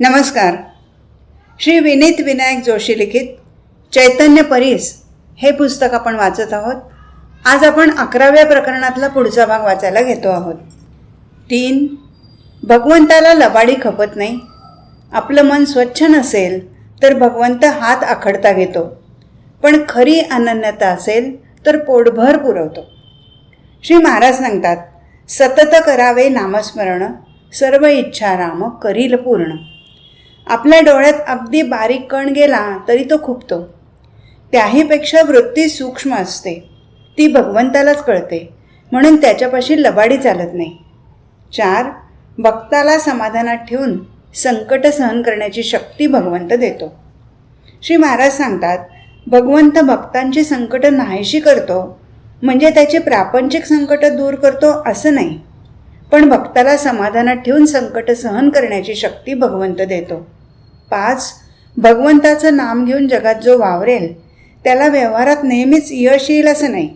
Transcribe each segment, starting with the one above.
नमस्कार. श्री विनीत विनायक जोशी लिखित चैतन्य परीस हे पुस्तक आपण वाचत आहोत. आज आपण अकराव्या प्रकरणातला पुढचा भाग वाचायला घेतो आहोत. तीन भगवंताला लबाडी खपत नाही. आपलं मन स्वच्छ नसेल तर भगवंत हात आखडता घेतो. पण खरी अनन्यता असेल तर पोटभर पुरवतो. श्री महाराज सांगतात सतत करावे नामस्मरण सर्व इच्छा राम करील पूर्ण. आपल्या डोळ्यात अगदी बारीक कण गेला तरी तो खुपतो. त्याहीपेक्षा वृत्ती सूक्ष्म असते. ती भगवंतालाच कळते. म्हणून त्याच्यापाशी लबाडी चालत नाही. चार भक्ताला समाधानात ठेवून संकट सहन करण्याची शक्ती भगवंत देतो. श्री महाराज सांगतात भगवंत भक्तांची संकटं नाहीशी करतो म्हणजे त्याची प्रापंचिक संकटं दूर करतो असं नाही. पण भक्ताला समाधानात ठेवून संकट सहन करण्याची शक्ती भगवंत देतो. पाच भगवंताचं नाम घेऊन जगात जो वावरेल त्याला व्यवहारात नेहमीच यश येईल असं नाही.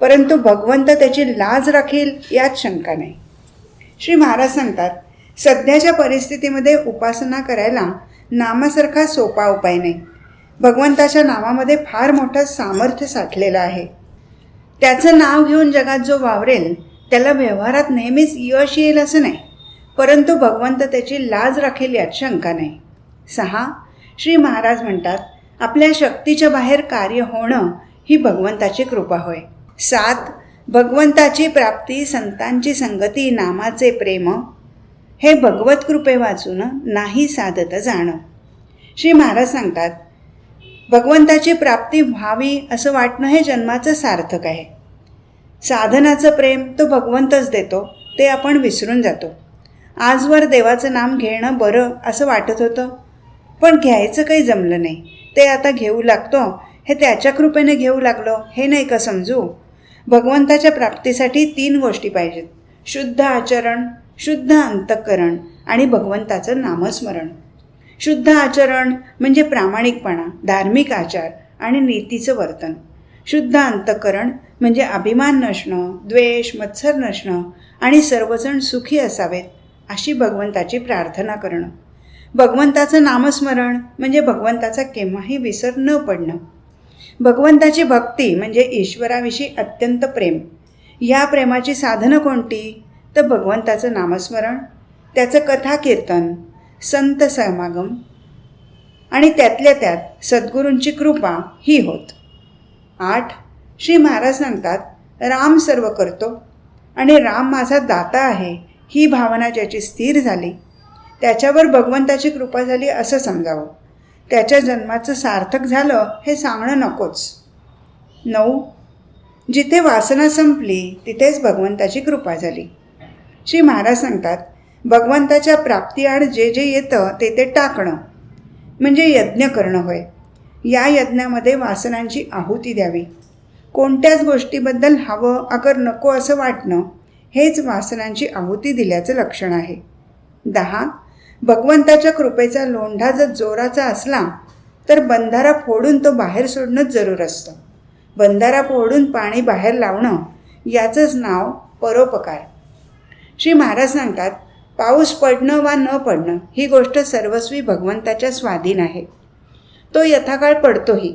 परंतु भगवंत त्याची लाज राखील यात शंका नाही. श्री महाराज सांगतात सध्याच्या परिस्थितीमध्ये उपासना करायला नामासारखा सोपा उपाय नाही. भगवंताच्या नामामध्ये फार मोठं सामर्थ्य साठलेलं आहे. त्याचं नाव घेऊन जगात जो वावरेल त्याला व्यवहारात नेहमीच यश येईल असं नाही. परंतु भगवंत त्याची लाज राखेल यात शंका नाही. सहा श्री महाराज म्हणतात आपल्या शक्तीच्या बाहेर कार्य होणं ही भगवंताची कृपा होय. सात भगवंताची प्राप्ती संतांची संगती नामाचे प्रेम हे भगवत कृपे वाचून नाही साधत जाणं. श्री महाराज सांगतात भगवंताची प्राप्ती व्हावी असं वाटणं हे जन्माचं सार्थक आहे. साधनाचं प्रेम तो भगवंतच देतो ते आपण विसरून जातो. आजवर देवाचं नाम घेणं बरं असं वाटत होतं पण घ्यायचं काही जमलं नाही. ते आता घेऊ लागतो हे त्याच्या कृपेने घेऊ लागलो हे नाही का समजू? भगवंताच्या प्राप्तीसाठी तीन गोष्टी पाहिजेत. शुद्ध आचरण शुद्ध अंतःकरण आणि भगवंताचं नामस्मरण. शुद्ध आचरण म्हणजे प्रामाणिकपणा धार्मिक आचार आणि नीतीचं वर्तन. शुद्ध अंतःकरण म्हणजे अभिमान नसणं द्वेष मत्सर नसणं आणि सर्वजण सुखी असावेत अशी भगवंताची प्रार्थना करणं. भगवंताचं नामस्मरण म्हणजे भगवंताचा केव्हाही विसर न पडणं. भगवंताची भक्ती म्हणजे ईश्वराविषयी अत्यंत प्रेम. या प्रेमाची साधनं कोणती? तर भगवंताचं नामस्मरण त्याचं कथा कीर्तन संत समागम आणि त्यातल्या त्यात सद्गुरूंची कृपा ही होत. आठ श्री महाराज सांगतात राम सर्व करतो. आणि राम माझा दाता आहे ही भावना ज्याची स्थिर झाली त्याच्यावर भगवंताची कृपा झाली असं समजावं. त्याच्या जन्माचं सार्थक झालं हे सांगणं नकोच. नऊ जिथे वासना संपली तिथेच भगवंताची कृपा झाली. श्री महाराज सांगतात भगवंताच्या प्राप्तीआड जे जे येतं ते ते टाकणं म्हणजे यज्ञ करणं होय. या यज्ञामध्ये वासनांची आहुती द्यावी. कोणत्याच गोष्टीबद्दल हवं अगर नको असं वाटणं हेच वासनांची आहुती दिल्याचं लक्षण आहे. दहा भगवंताच्या कृपेचा लोंढा जर जोराचा असला तर बंधारा फोडून तो बाहेर सोडणंच जरूर असतं. बंधारा फोडून पाणी बाहेर लावणं याचंच नाव परोपकार. श्री महाराज सांगतात पाऊस पडणं वा न पडणं ही गोष्ट सर्वस्वी भगवंताच्या स्वाधीन आहे. तो यथाकाळ पडतोही.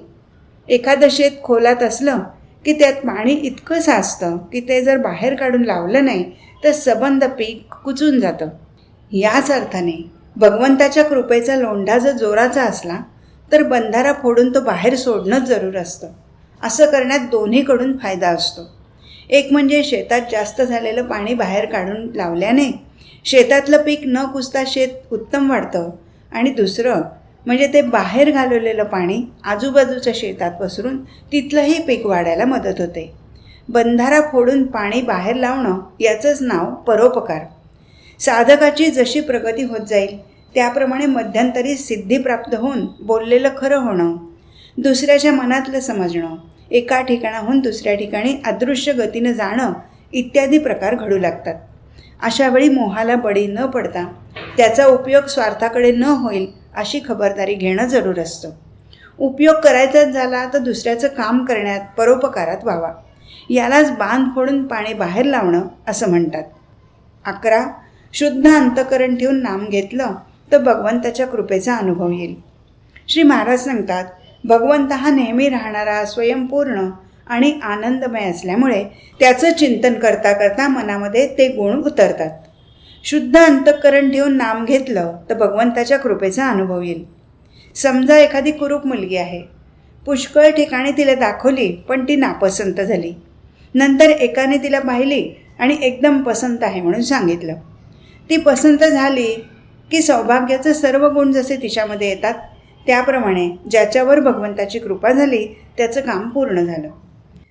एखादं शेत खोलात असलं की त्यात पाणी इतकं साचतं की ते जर बाहेर काढून लावलं नाही तर सबंध पीक कुचून जातं. याच अर्थाने भगवंताच्या कृपेचा लोंढा जर जोराचा असला तर बंधारा फोडून तो बाहेर सोडणंच जरूर असतं. असं करण्यात दोन्हीकडून फायदा असतो. एक म्हणजे शेतात जास्त झालेलं पाणी बाहेर काढून लावल्याने शेतातलं पीक न कुसता शेत उत्तम वाढतं आणि दुसरं म्हणजे ते बाहेर घालवलेलं पाणी आजूबाजूच्या शेतात पसरून तिथलंही पीक वाढायला मदत होते. बंधारा फोडून पाणी बाहेर लावणं याचंच नाव परोपकार. साधकाची जशी प्रगती होत जाईल त्याप्रमाणे मध्यंतरी सिद्धी प्राप्त होऊन बोललेलं खरं होणं दुसऱ्याच्या मनातलं समजणं एका ठिकाणाहून दुसऱ्या ठिकाणी अदृश्य गतीनं जाणं इत्यादी प्रकार घडू लागतात. अशावेळी मोहाला बळी न पडता त्याचा उपयोग स्वार्थाकडे न होईल अशी खबरदारी घेणं जरूर असतं. उपयोग करायचाच झाला तर दुसऱ्याचं काम करण्यात परोपकारात व्हावा. यालाच बांध फोडून पाणी बाहेर लावणं असं म्हणतात. अकरा शुद्ध अंतकरण ठेवून नाम घेतलं तर भगवंताच्या कृपेचा अनुभव येईल. श्री महाराज सांगतात भगवंत हा नेहमी राहणारा स्वयंपूर्ण आणि आनंदमय असल्यामुळे त्याचं चिंतन करता करता मनामध्ये ते गुण उतरतात. शुद्ध अंतःकरण ठेवून नाम घेतलं तर भगवंताच्या कृपेचा अनुभव येईल. समजा एखादी कुरूप मुलगी आहे. पुष्कळ ठिकाणी तिला दाखवली पण ती नापसंत झाली. नंतर एकाने तिला पाहिली आणि एकदम पसंत आहे म्हणून सांगितलं. ती पसंत झाली की सौभाग्याचे सर्व गुण जसे तिच्यामध्ये येतात त्याप्रमाणे ज्याच्यावर भगवंताची कृपा झाली त्याचं काम पूर्ण झालं.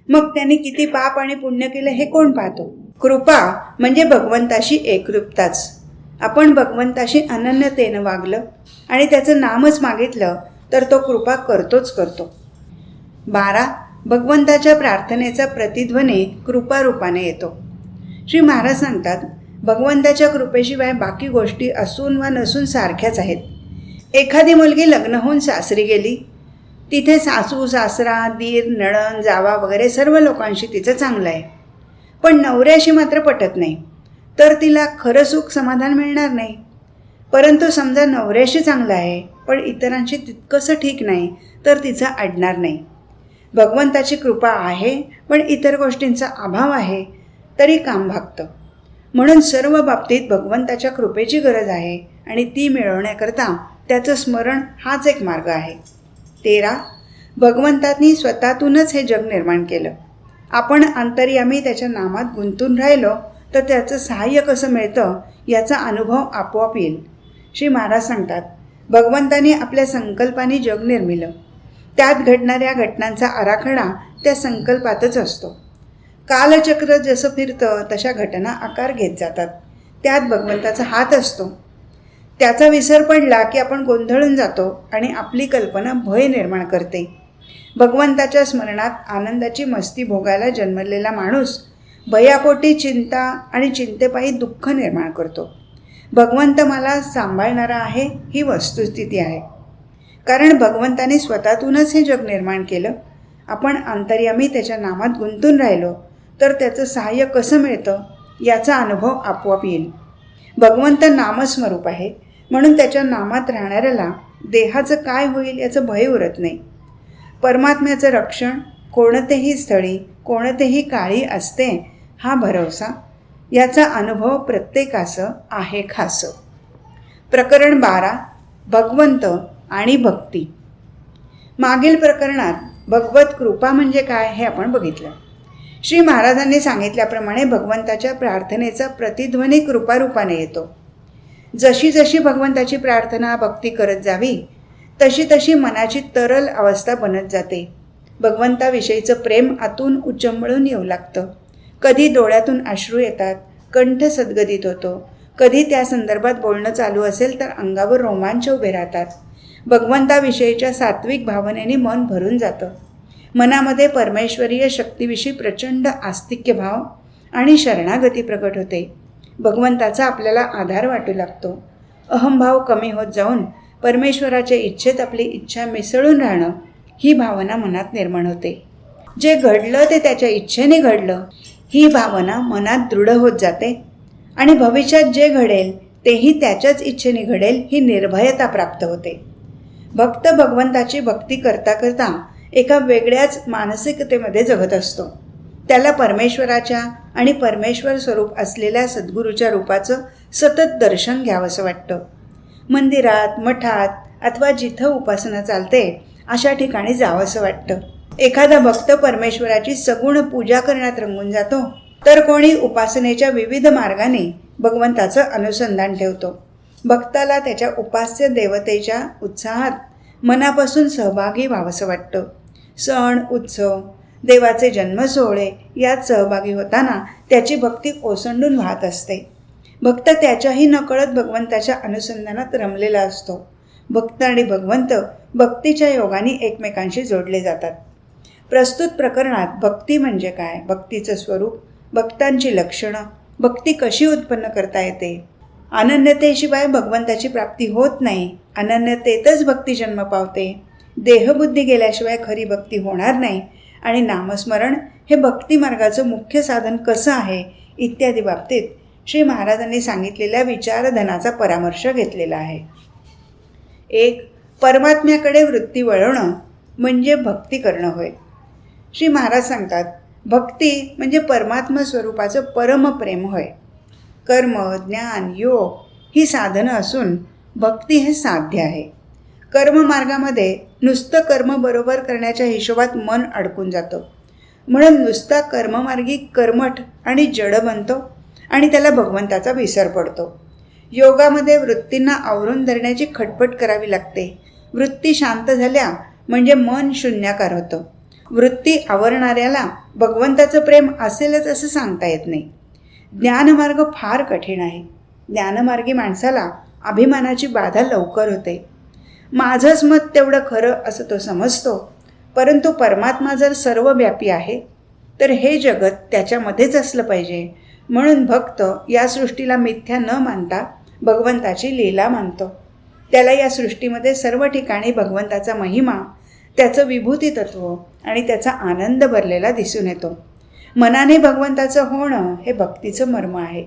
मग त्याने किती पाप आणि पुण्य केलं हे कोण पाहतो? कृपा म्हणजे भगवंताशी एकरूपताच. आपण भगवंताशी अनन्यतेनं वागलं आणि त्याचं नामच मागितलं तर तो कृपा करतोच करतो. बारा भगवंताच्या प्रार्थनेचा प्रतिध्वनी कृपारूपाने येतो. श्री महाराज सांगतात भगवंताच्या कृपेशिवाय बाकी गोष्टी असून वा नसून सारख्याच आहेत. एखादी मुलगी लग्न होऊन सासरी गेली तिथे सासू सासरा दीर नळण जावा वगैरे सर्व लोकांशी तिचं चांगलं आहे. पण नवऱ्याशी मात्र पटत नाही. तर तिला खरं सुख समाधान मिळणार नाही. परंतु समजा नवऱ्याशी चांगलं आहे पण इतरांशी तितकंसं ठीक नाही तर तिचं अडणार नाही. भगवंताची कृपा आहे पण इतर गोष्टींचा अभाव आहे तरी काम भागतं. म्हणून सर्व बाबतीत भगवंताच्या कृपेची गरज आहे आणि ती मिळवण्याकरता त्याचं स्मरण हाच एक मार्ग आहे. तेरा भगवंतांनी स्वतःतूनच हे जग निर्माण केलं. आपण अंतर्यामी त्याच्या नामात गुंतून राहिलो तर त्याचं सहाय्य कसं मिळतं याचा अनुभव आपोआप येईल. श्री महाराज सांगतात भगवंतानी आपल्या संकल्पाने जग निर्मिलं. त्यात घडणाऱ्या घटनांचा आराखडा त्या संकल्पातच असतो. कालचक्र जसं फिरतं तशा घटना आकार घेत जातात. त्यात भगवंताचा हात असतो. त्याचा विसर पडला की आपण गोंधळून जातो आणि आपली कल्पना भय निर्माण करते. भगवंताच्या स्मरणात आनंदाची मस्ती भोगायला जन्मलेला माणूस भयापोटी चिंता आणि चिंतेपायी दुःख निर्माण करतो. भगवंत मला सांभाळणारा आहे ही वस्तुस्थिती आहे. कारण भगवंताने स्वतःतूनच हे जग निर्माण केलं. आपण अंतर्यामी त्याच्या नामात गुंतून राहिलो तर त्याचं सहाय्य कसं मिळतं याचा अनुभव आपोआप येईल. भगवंत नामस्वरूप आहे. म्हणून त्याच्या नामात राहणाऱ्याला देहाचं काय होईल याचं भय उरत नाही. परमात्म्याचं रक्षण कोणतेही स्थळी कोणतेही काळी असते हा भरवसा याचा अनुभव प्रत्येकाचं आहे खासं. प्रकरण बारा भगवंत आणि भक्ती. मागील प्रकरणात भगवत कृपा म्हणजे काय हे आपण बघितलं. श्री महाराजांनी सांगितल्याप्रमाणे भगवंताच्या प्रार्थनेचा प्रतिध्वनी कृपारूपाने येतो. जशी जशी भगवंताची प्रार्थना भक्ती करत जावी तशी तशी मनाची तरल अवस्था बनत जाते. भगवंताविषयीचं प्रेम आतून उच्चंबळून येऊ लागतं. कधी डोळ्यातून अश्रू येतात कंठ सद्गदित होतो. कधी त्या संदर्भात बोलणं चालू असेल तर अंगावर रोमांच उभे राहतात. भगवंताविषयीच्या सात्विक भावनेने मन भरून जातं. मनामध्ये परमेश्वरीय शक्तीविषयी प्रचंड आस्तिक्य भाव आणि शरणागती प्रकट होते. भगवंताचा आपल्याला आधार वाटू लागतो. अहंभाव कमी होत जाऊन परमेश्वराच्या इच्छेत आपली इच्छा मिसळून राहणं ही भावना मनात निर्माण होते. जे घडलं ते त्याच्या इच्छेने घडलं ही भावना मनात दृढ होत जाते आणि भविष्यात जे घडेल तेही त्याच्याच इच्छेने घडेल ही निर्भयता प्राप्त होते. भक्त भगवंताची भक्ती करता करता एका वेगळ्याच मानसिकतेमध्ये जगत असतो. त्याला परमेश्वराच्या आणि परमेश्वर स्वरूप असलेल्या सद्गुरूच्या रूपाचं सतत दर्शन घ्यावंसं वाटतं. मंदिरात मठात अथवा जिथं उपासना चालते अशा ठिकाणी जावंसं वाटतं. एखादा भक्त परमेश्वराची सगुण पूजा करण्यात रंगून जातो तर कोणी उपासनेच्या विविध मार्गाने भगवंताचं अनुसंधान ठेवतो. भक्ताला त्याच्या उपास्य देवतेच्या उत्साहात मनापासून सहभागी व्हावंसं वाटतं. सण उत्सव देवाचे जन्मसोहळे यात सहभागी होताना त्याची भक्ती ओसंडून वाहत असते. भक्त त्याच्याही नकळत भगवंताच्या अनुसंधानात रमलेला असतो. भक्त आणि भगवंत भक्तीच्या योगाने एकमेकांशी जोडले जातात. प्रस्तुत प्रकरणात भक्ती म्हणजे काय? भक्तीचं स्वरूप भक्तांची लक्षणं भक्ती कशी उत्पन्न करता येते? अनन्यतेशिवाय भगवंताची प्राप्ती होत नाही. अनन्यतेतच भक्ती जन्म पावते. देहबुद्धी गेल्याशिवाय खरी भक्ती होणार नाही. आणि नामस्मरण हे भक्तिमार्गाचं मुख्य साधन कसं आहे? इत्यादी बाबतीत श्री महाराजांनी सांगितलेल्या विचारधनाचा परामर्श घेतलेला आहे. एक परमात्म्याकडे वृत्ती वळवणं म्हणजे भक्ती करणं होय. श्री महाराज सांगतात भक्ती म्हणजे परमात्मा स्वरूपाचं परमप्रेम होय. कर्म ज्ञान योग ही साधनं असून भक्ती हे साध्य आहे. कर्ममार्गामध्ये नुसतं कर्म बरोबर करण्याच्या हिशोबात मन अडकून जातं. म्हणून नुसता कर्ममार्गी कर्मठ आणि जड बनतो आणि त्याला भगवंताचा विसर पडतो. योगामध्ये वृत्तींना आवरून धरण्याची खटपट करावी लागते. वृत्ती शांत झाल्या म्हणजे मन शून्याकार होतं. वृत्ती आवरणाऱ्याला भगवंताचं प्रेम असेलच असं सांगता येत नाही. ज्ञानमार्ग फार कठीण आहे. ज्ञानमार्गी माणसाला अभिमानाची बाधा लवकर होते. माझंच मत तेवढं खरं असं तो समजतो. परंतु परमात्मा जर सर्वव्यापी आहे तर हे जगत त्याच्यामध्येच असलं पाहिजे. म्हणून भक्त या सृष्टीला मिथ्या न मानता भगवंताची लीला मानतो. त्याला या सृष्टीमध्ये सर्व ठिकाणी भगवंताचा महिमा त्याचं विभूती तत्व आणि त्याचा आनंद भरलेला दिसून येतो. मनाने भगवंताचं होणं हे भक्तीचं मर्म आहे.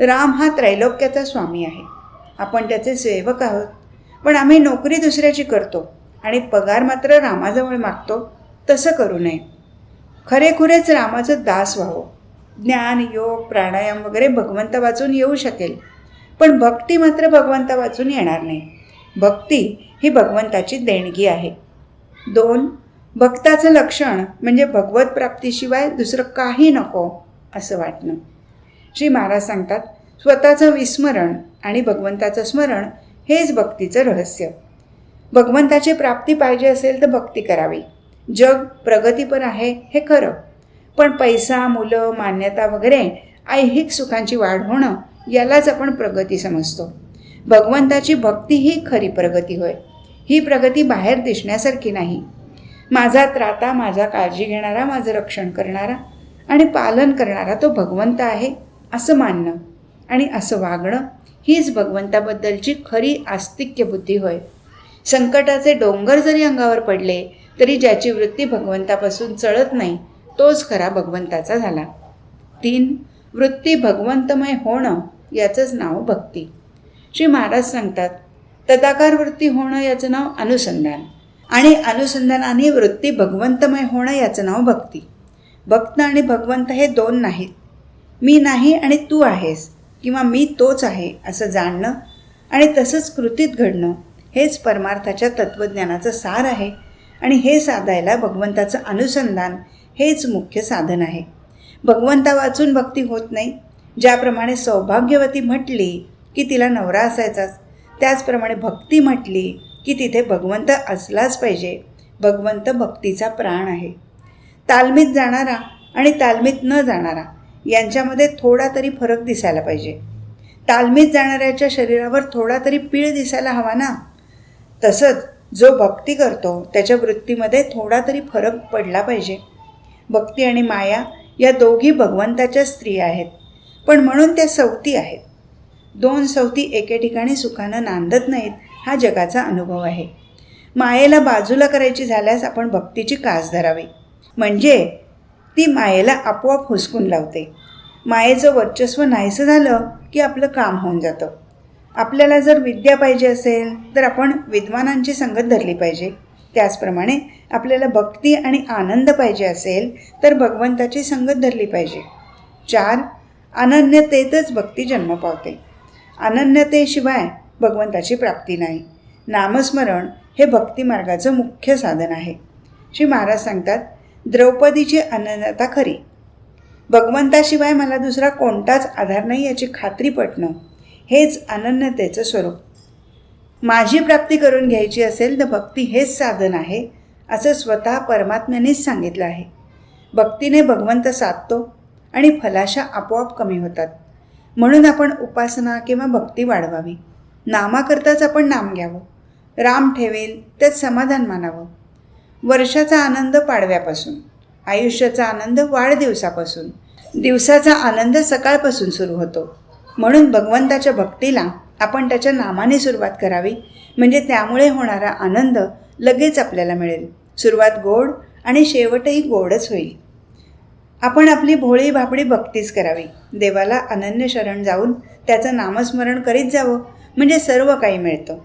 राम हा त्रैलोक्याचा स्वामी आहे. आपण त्याचे सेवक आहोत. पण आम्ही नोकरी दुसऱ्याची करतो आणि पगार मात्र रामाजवळ मागतो. तसं करू नये. खरेखुरेच रामाचं दास व्हावं. ज्ञान योग प्राणायाम वगैरे भगवंत वाचून येऊ शकेल. पण भक्ती मात्र भगवंत वाचून येणार नाही. भक्ती ही भगवंताची देणगी आहे. दोन भक्ताचं लक्षण म्हणजे भगवत प्राप्तीशिवाय दुसरं काही नको असं वाटणं. श्री महाराज सांगतात स्वतःचं विस्मरण आणि भगवंताचं स्मरण हेच भक्तीचं रहस्य. भगवंताची प्राप्ती पाहिजे असेल तर भक्ती करावी. जग प्रगतीपर आहे हे खरं. पण पैसा मुलं मान्यता वगैरे ऐहिक सुखांची वाढ होणं यालाच आपण प्रगती समजतो. भगवंताची भक्ती ही खरी प्रगती होय. ही प्रगती बाहेर दिसण्यासारखी नाही. माझा त्राता माझा काळजी घेणारा माझं रक्षण करणारा आणि पालन करणारा तो भगवंत आहे असं मानणं आणि असं वागणं हीच भगवंताबद्दलची खरी आस्तिक्य बुद्धी होय. संकटाचे डोंगर जरी अंगावर पडले तरी ज्याची वृत्ती भगवंतापासून चळत नाही तोच खरा भगवंताचा झाला. तीन वृत्ती भगवंतमय होणं याचंच नाव भक्ती. श्री महाराज सांगतात तदाकार वृत्ती होणं याचं नाव अनुसंधान आणि अनुसंधानाने वृत्ती भगवंतमय होणं याचं नाव भक्ती. भक्त आणि भगवंत हे दोन नाहीत. मी नाही आणि तू आहेस किंवा मी तोच आहे असं जाणणं आणि तसंच कृतीत घडणं हेच परमार्थाच्या तत्त्वज्ञानाचं सार आहे आणि हे साधायला भगवंताचं अनुसंधान हेच मुख्य साधन आहे. भगवंता वाचून भक्ती होत नाही. ज्याप्रमाणे सौभाग्यवती म्हटली की तिला नवरा असायचाच त्याचप्रमाणे भक्ती म्हटली की तिथे भगवंत असलाच पाहिजे. भगवंत भक्तीचा प्राण आहे. तालमीत जाणारा आणि तालमीत न जाणारा यांच्यामध्ये थोडा तरी फरक दिसायला पाहिजे. तालमीत जाणाऱ्याच्या शरीरावर थोडा तरी पीळ दिसायला हवा ना? तसंच जो भक्ती करतो त्याच्या वृत्तीमध्ये थोडा तरी फरक पडला पाहिजे. भक्ती आणि माया या दोघी भगवंताच्या स्त्रिया आहेत. पण म्हणून त्या सवती आहेत. दोन सवती एके ठिकाणी सुखानं नांदत नाहीत हा जगाचा अनुभव आहे. मायेला बाजूला करायची झाल्यास आपण भक्तीची कास धरावी. म्हणजे ती मायेला आपोआप हुसकून लावते. मायेचं वर्चस्व नाहीसं झालं की आपलं काम होऊन जातं. आपल्याला जर विद्या पाहिजे असेल तर आपण विद्वानांची संगत धरली पाहिजे. त्याचप्रमाणे आपल्याला भक्ती आणि आनंद पाहिजे असेल तर भगवंताची संगत धरली पाहिजे. चार अनन्यतेतच भक्ती जन्म पावते. अनन्यतेशिवाय भगवंताची प्राप्ती नाही. नामस्मरण हे भक्तिमार्गाचं मुख्य साधन आहे. श्री महाराज सांगतात द्रौपदीची अनन्यता खरी. भगवंताशिवाय मला दुसरा कोणताच आधार नाही याची खात्री पटणं हेच अनन्यतेचं स्वरूप. माझी प्राप्ती करून घ्यायची असेल तर भक्ती हेच साधन आहे असं स्वतः परमात्म्यानेच सांगितलं आहे. भक्तीने भगवंत साधतो आणि फलाशा आपोआप कमी होतात. म्हणून आपण उपासना किंवा भक्ती वाढवावी. नामाकरताच आपण नाम घ्यावं. राम ठेवेल त्यात समाधान मानावं. वर्षाचा आनंद पाडव्यापासून आयुष्याचा आनंद वाढदिवसापासून दिवसाचा आनंद सकाळपासून सुरू होतो. म्हणून भगवंताच्या भक्तीला आपण त्याच्या नामाने सुरुवात करावी. म्हणजे त्यामुळे होणारा आनंद लगेच आपल्याला मिळेल. सुरुवात गोड आणि शेवटही गोडच होईल. आपण आपली भोळी भापडी भक्तीच करावी. देवाला अनन्य शरण जाऊन त्याचं नामस्मरण करीत जावं. म्हणजे सर्व काही मिळतं.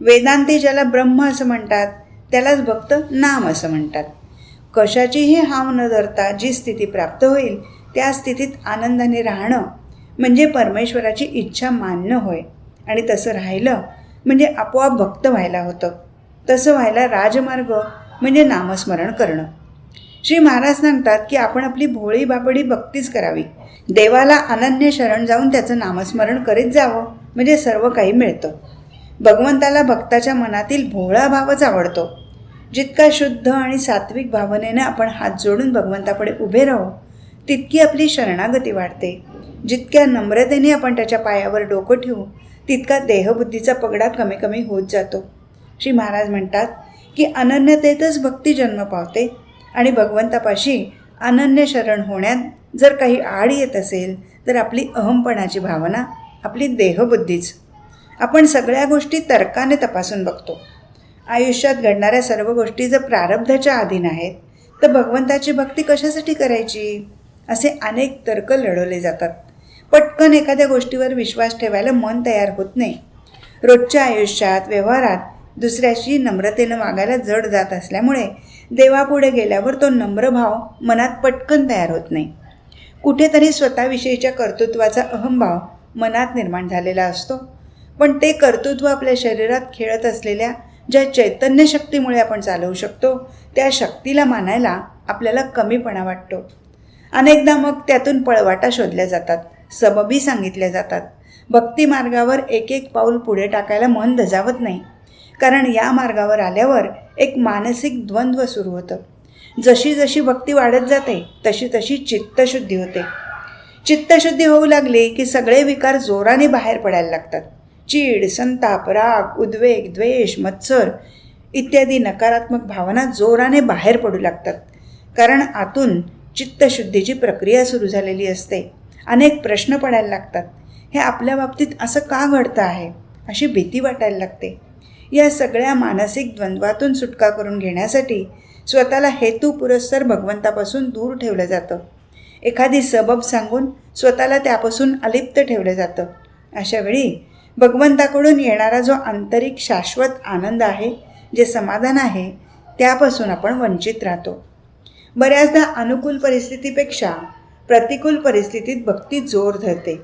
वेदांती ज्याला ब्रह्म असं म्हणतात त्यालाच भक्त नाम असं म्हणतात. कशाचीही हाव न धरता जी स्थिती प्राप्त होईल त्या स्थितीत आनंदाने राहणं म्हणजे परमेश्वराची इच्छा मानणं होय. आणि तसं राहिलं म्हणजे आपोआप भक्त व्हायला होतं. तसं व्हायला राजमार्ग म्हणजे नामस्मरण करणं. श्री महाराज सांगतात की आपण आपली भोळी बाबडी भक्तीच करावी. देवाला अनन्य शरण जाऊन त्याचं नामस्मरण करीत जावं म्हणजे सर्व काही मिळतं. भगवंताला भक्ताच्या मनातील भोळा भावच आवडतो. जितका शुद्ध आणि सात्विक भावनेने आपण हात जोडून भगवंतापुढे उभे राहू तितकी आपली शरणागती वाढते. जितक्या नम्रतेने आपण त्याच्या पायावर डोकं ठेवू तितका देहबुद्धीचा पगडा कमी कमी होत जातो. श्री महाराज म्हणतात की अनन्यतेतच भक्ती जन्म पावते आणि भगवंतापाशी अनन्य शरण होण्यात जर काही आड येत असेल तर आपली अहमपणाची भावना आपली देहबुद्धीच. आपण सगळ्या गोष्टी तर्काने तपासून बघतो. आयुष्यात घडणाऱ्या सर्व गोष्टी जर प्रारब्धाच्या अधीन आहेत तर भगवंताची भक्ती कशासाठी करायची? असे अनेक तर्क लढवले जातात. पटकन एखाद्या गोष्टीवर विश्वास ठेवायला मन तयार होत नाही. रोजच्या आयुष्यात व्यवहारात दुसऱ्याशी नम्रतेनं वागायला जड जात असल्यामुळे देवापुढे गेल्यावर तो नम्र भाव मनात पटकन तयार होत नाही. कुठेतरी स्वतःविषयीच्या कर्तृत्वाचा अहंभाव मनात निर्माण झालेला असतो. पण ते कर्तृत्व आपल्या शरीरात खेळत असलेल्या ज्या चैतन्य शक्तीमुळे आपण चालवू शकतो त्या शक्तीला मानायला आपल्याला कमीपणा वाटतो. अनेकदा मग त्यातून पळवाटा शोधल्या जातात. सबबी सांगितल्या जातात. भक्तिमार्गावर एक एक पाऊल पुढे टाकायला मन धजावत नाही. कारण या मार्गावर आल्यावर एक मानसिक द्वंद्व सुरू होतं. जशी जशी भक्ती वाढत जाते तशी तशी चित्तशुद्धी होते. चित्तशुद्धी होऊ लागली की सगळे विकार जोराने बाहेर पडायला लागतात. चीड संताप राग उद्वेग द्वेष मत्सर इत्यादी नकारात्मक भावना जोराने बाहेर पडू लागतात. कारण आतून चित्तशुद्धीची प्रक्रिया सुरू झालेली असते. अनेक प्रश्न पडायला लागतात. हे आपल्या बाबतीत असं का घडतं आहे? अशी भीती वाटायला लागते. या सगळ्या मानसिक द्वंद्वातून सुटका करून घेण्यासाठी स्वतःला हेतू पुरस्सर भगवंतापासून दूर ठेवलं जातं. एखादी सबब सांगून स्वतःला त्यापासून अलिप्त ठेवलं जातं. अशावेळी भगवंताकडून येणारा जो आंतरिक शाश्वत आनंद आहे जे समाधान आहे त्यापासून आपण वंचित राहतो. बऱ्याचदा अनुकूल परिस्थितीपेक्षा प्रतिकूल परिस्थितीत भक्ती जोर धरते.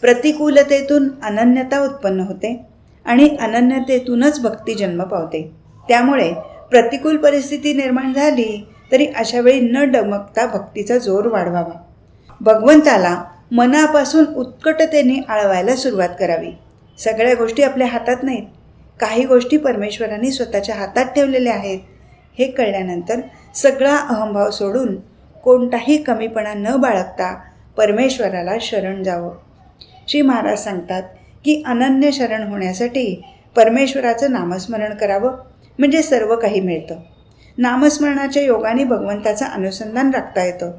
प्रतिकूलतेतून अनन्यता उत्पन्न होते आणि अनन्यतेतूनच भक्ती जन्म पावते. त्यामुळे प्रतिकूल परिस्थिती निर्माण झाली तरी अशावेळी न डमकता भक्तीचा जोर वाढवावा. भगवंताला मनापासून उत्कटतेने आळवायला सुरुवात करावी. सगळ्या गोष्टी आपल्या हातात नाहीत. काही गोष्टी परमेश्वराने स्वतःच्या हातात ठेवलेल्या आहेत. हे कळल्यानंतर सगळा अहंभाव सोडून कोणताही कमीपणा न बाळगता परमेश्वराला शरण जावं. श्री महाराज सांगतात की अनन्य शरण होण्यासाठी परमेश्वराचं नामस्मरण करावं म्हणजे सर्व काही मिळतं. नामस्मरणाच्या योगाने भगवंताचं अनुसंधान राखता येतं.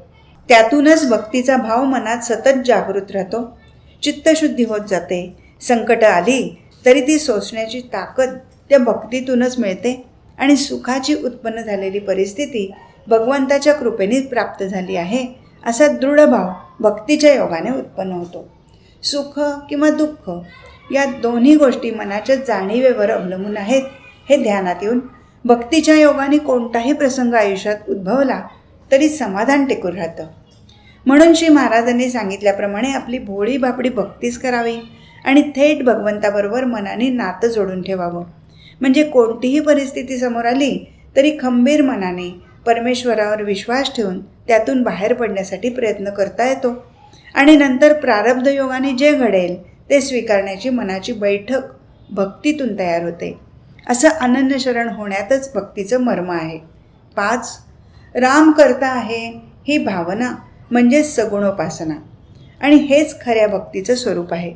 त्यातूनच भक्तीचा भाव मनात सतत जागृत राहतो. चित्तशुद्धी होत जाते. संकटं आली तरी ती सोसण्याची ताकद त्या भक्तीतूनच मिळते आणि सुखाची उत्पन्न झालेली परिस्थिती भगवंताच्या कृपेने प्राप्त झाली आहे असा दृढ भाव भक्तीच्या योगाने उत्पन्न होतो. सुख किंवा दुःख या दोन्ही गोष्टी मनाच्या जाणीवेवर अवलंबून आहेत हे ध्यानात येऊन भक्तीच्या योगाने कोणताही प्रसंग आयुष्यात उद्भवला तरी समाधान टिकून राहतं. म्हणून श्री महाराजांनी सांगितल्याप्रमाणे आपली भोळी बापडी भक्तीच करावी आणि थेट भगवंताबरोबर मनाने नातं जोडून ठेवावं. म्हणजे कोणतीही परिस्थिती समोर आली तरी खंबीर मनाने परमेश्वरावर विश्वास ठेवून त्यातून बाहेर पडण्यासाठी प्रयत्न करता येतो. आणि नंतर प्रारब्ध योगाने जे घडेल ते स्वीकारण्याची मनाची बैठक भक्तीतून तयार होते. असं अनन्य शरण होण्यातच भक्तीचं मर्म आहे. पाच राम करता आहे ही भावना म्हणजेच सगुणोपासना. आणि हेच खऱ्या भक्तीचं स्वरूप आहे.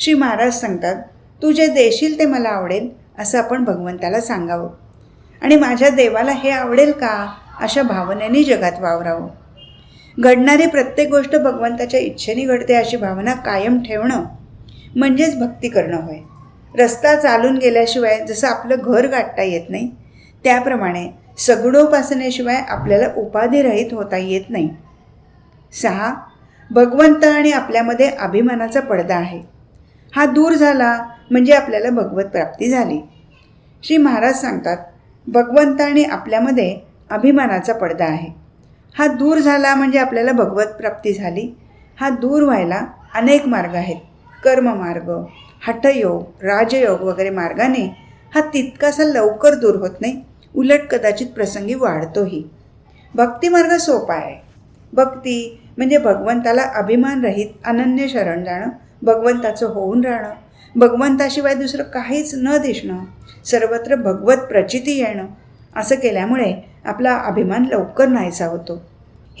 श्री महाराज सांगतात तू जे देशील ते मला आवडेल असं आपण भगवंताला सांगावं. आणि माझ्या देवाला हे आवडेल का? अशा भावनेने जगात वावरावं घडणारी प्रत्येक गोष्ट भगवंताच्या इच्छेने घडते अशी भावना कायम ठेवणं म्हणजेच भक्ती करणं होय. रस्ता चालून गेल्याशिवाय जसं आपलं घर गाठता येत नाही त्याप्रमाणे सगुणोपासनेशिवाय आपल्याला उपाधिरहित होता येत नाही. सहा भगवंत आणि आपल्यामध्ये अभिमानाचा पडदा आहे. हा दूर झाला म्हणजे आपल्याला भगवत प्राप्ती झाली. श्री महाराज सांगतात भगवंताने आणि आपल्यामध्ये अभिमानाचा पडदा आहे. हा दूर झाला म्हणजे आपल्याला भगवत प्राप्ती झाली. हा दूर व्हायला अनेक मार्ग आहेत. कर्ममार्ग हठयोग राजयोग वगैरे मार्गाने हा तितकासा लवकर दूर होत नाही. उलट कदाचित प्रसंगी वाढतोही. भक्तिमार्ग सोपा आहे. भक्ती म्हणजे भगवंताला अभिमानरहित अनन्य शरण जाणं भगवंताचं होऊन राहणं. भगवंताशिवाय दुसरं काहीच न दिसणं सर्वत्र भगवत प्रचिती येणं असं केल्यामुळे आपला अभिमान लवकर नाहीसा होतो.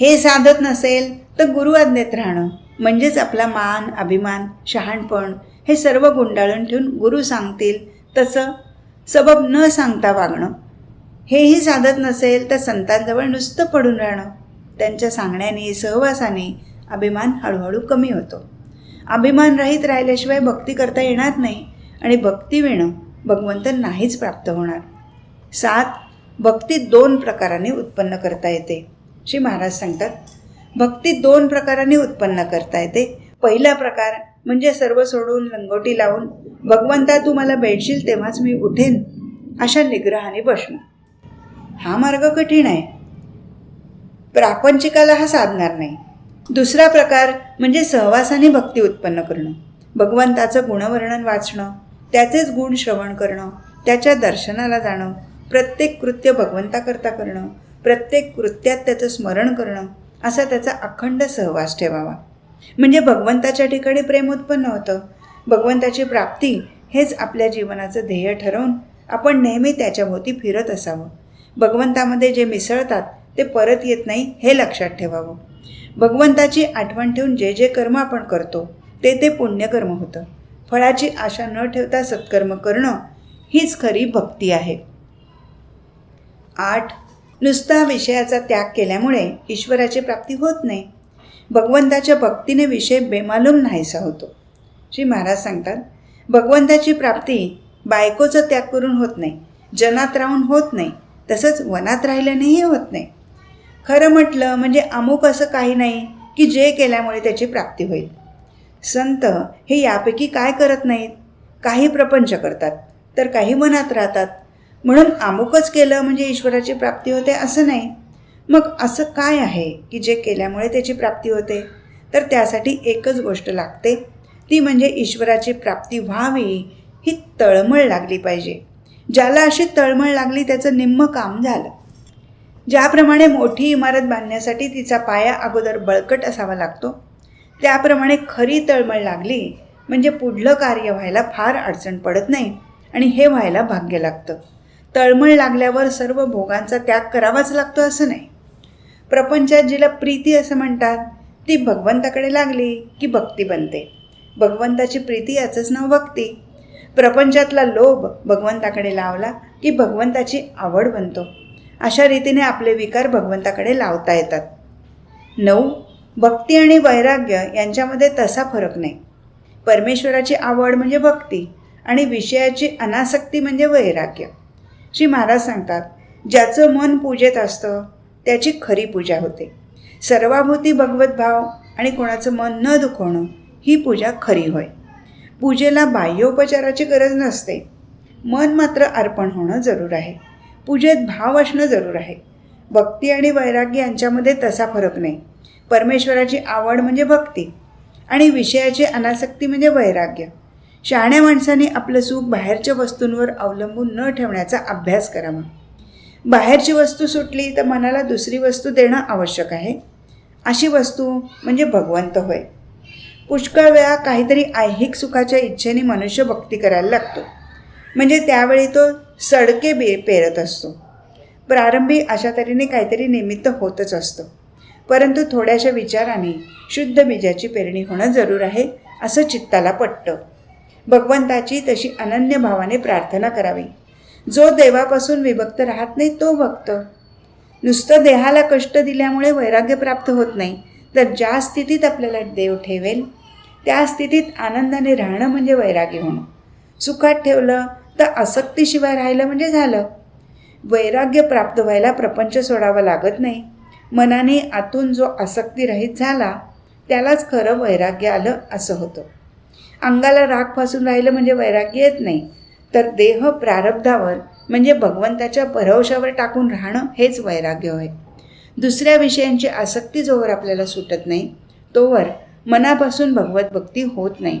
हे साधत नसेल तर गुरु आज्ञेत राहणं म्हणजेच आपला मान अभिमान शहाणपण हे सर्व गुंडाळून ठेवून गुरु सांगतील तसं सबब न सांगता वागणं. हेही साधत नसेल तर संतांजवळ नुसतं पडून राहणं. त्यांच्या सांगण्याने सहवासाने अभिमान हळूहळू कमी होतो. अभिमान रहित राहिल्याशिवाय भक्ती करता येणार नाही आणि भक्ती विणं भगवंत नाहीच प्राप्त होणार. सात भक्ती दोन प्रकाराने उत्पन्न करता येते. श्री महाराज सांगतात भक्ती दोन प्रकाराने उत्पन्न करता येते. पहिला प्रकार म्हणजे सर्व सोडून लंगोटी लावून भगवंता तू मला भेटशील तेव्हाच मी उठेन अशा निग्रहाने बसणं. हा मार्ग कठीण आहे. प्रापंचिकाला हा साधणार नाही. दुसरा प्रकार म्हणजे सहवासाने भक्ती उत्पन्न करणं. भगवंताचं गुणवर्णन वाचणं त्याचेच गुण श्रवण करणं त्याच्या दर्शनाला जाणं प्रत्येक कृत्य भगवंताकरता करणं प्रत्येक कृत्यात त्याचं स्मरण करणं असा त्याचा अखंड सहवास ठेवावा. म्हणजे भगवंताच्या ठिकाणी प्रेम उत्पन्न होतं. भगवंताची प्राप्ती हेच आपल्या जीवनाचं ध्येय ठरवून आपण नेहमी त्याच्याभोवती फिरत असावं. भगवंतामध्ये जे मिसळतात ते परत येत नाही हे लक्षात ठेवावं. भगवंताची आठवण ठेवून जे जे कर्म आपण करतो ते ते पुण्यकर्म होतं. फळाची आशा न ठेवता सत्कर्म करणं हीच खरी भक्ती आहे. आठ नुसता विषयाचा त्याग केल्यामुळे ईश्वराची प्राप्ती होत नाही. भगवंताच्या भक्तीने विषय बेमालूम नाहीसा होतो. श्री महाराज सांगतात भगवंताची प्राप्ती बायकोचा त्याग करून होत नाही जनात राहून होत नाही तसंच वनात राहिल्यानेही होत नाही. खरं म्हटलं म्हणजे अमुक असं काही नाही की जे केल्यामुळे त्याची प्राप्ती होईल. संत हे यापैकी काय करत नाहीत? काही प्रपंच करतात तर काही मनात राहतात. म्हणून अमुकच केलं म्हणजे ईश्वराची प्राप्ती होते असं नाही. मग असं काय आहे की जे केल्यामुळे त्याची प्राप्ती होते? तर त्यासाठी एकच गोष्ट लागते. ती म्हणजे ईश्वराची प्राप्ती व्हावी ही तळमळ लागली पाहिजे. ज्याला अशी तळमळ लागली त्याचं निम्म काम झालं. ज्याप्रमाणे मोठी इमारत बांधण्यासाठी तिचा पाया अगोदर बळकट असावा लागतो त्याप्रमाणे खरी तळमळ लागली म्हणजे पुढलं कार्य व्हायला फार अडचण पडत नाही आणि हे व्हायला भाग्य लागतं. तळमळ लागल्यावर सर्व भोगांचा त्याग करावाच लागतो असं नाही. प्रपंचात जिला प्रीती असं म्हणतात ती भगवंताकडे लागली की भक्ती बनते. भगवंताची प्रीती याचंच नाव भक्ती. प्रपंचातला लोभ भगवंताकडे लावला की भगवंताची आवड बनतो. अशा रीतीने आपले विकार भगवंताकडे लावता येतात. नऊ भक्ती आणि वैराग्य यांच्यामध्ये तसा फरक नाही. परमेश्वराची आवड म्हणजे भक्ती आणि विषयाची अनासक्ती म्हणजे वैराग्य. श्री महाराज सांगतात ज्याचं मन पूजेत असतं त्याची खरी पूजा होते. सर्वाभूती भगवत भाव आणि कोणाचं मन न दुखवणं ही पूजा खरी होय. पूजेला बाह्योपचाराची गरज नसते. मन मात्र अर्पण होणं जरूर आहे. पूजेत भाव असणं जरूर आहे. भक्ती आणि वैराग्य यांच्यामध्ये तसा फरक नाही. परमेश्वराची आवड म्हणजे भक्ती आणि विषयाची अनासक्ती म्हणजे वैराग्य. शहाण्या माणसाने आपलं सुख बाहेरच्या वस्तूंवर अवलंबून न ठेवण्याचा अभ्यास करावा बाहेरची वस्तू सुटली तर मनाला दुसरी वस्तू देणं आवश्यक आहे. अशी वस्तू म्हणजे भगवंत होय. पुष्कळ वेळा काहीतरी ऐहिक सुखाच्या इच्छेने मनुष्य भक्ती करायला लागतो. म्हणजे त्यावेळी तो सडके बे पेरत असतो. प्रारंभी अशा तऱ्हेने काहीतरी निमित्त होतच असतं. परंतु थोड्याशा विचाराने शुद्ध बीजाची पेरणी होणं जरूर आहे असं चित्ताला पटतं. भगवंताची तशी अनन्य भावाने प्रार्थना करावी. जो देवापासून विभक्त राहत नाही तो भक्त. नुसतं देहाला कष्ट दिल्यामुळे वैराग्य प्राप्त होत नाही तर ज्या स्थितीत आपल्याला देव ठेवेल त्या स्थितीत आनंदाने राहणं म्हणजे वैराग्य होणं. सुखात ठेवलं तर आसक्तीशिवाय राहिलं म्हणजे झालं. वैराग्य प्राप्त व्हायला प्रपंच सोडावा लागत नाही. मनाने आतून जो आसक्तीरहित झाला त्यालाच खरं वैराग्य आलं असं होतं. अंगाला राग फासून राहिलं म्हणजे वैराग्य येत नाही. तर देह प्रारब्धावर म्हणजे भगवंताच्या भरवशावर टाकून राहणं हेच वैराग्य होय. दुसऱ्या विषयांची आसक्ती जोवर आपल्याला सुटत नाही तोवर मनापासून भगवत भक्ती होत नाही.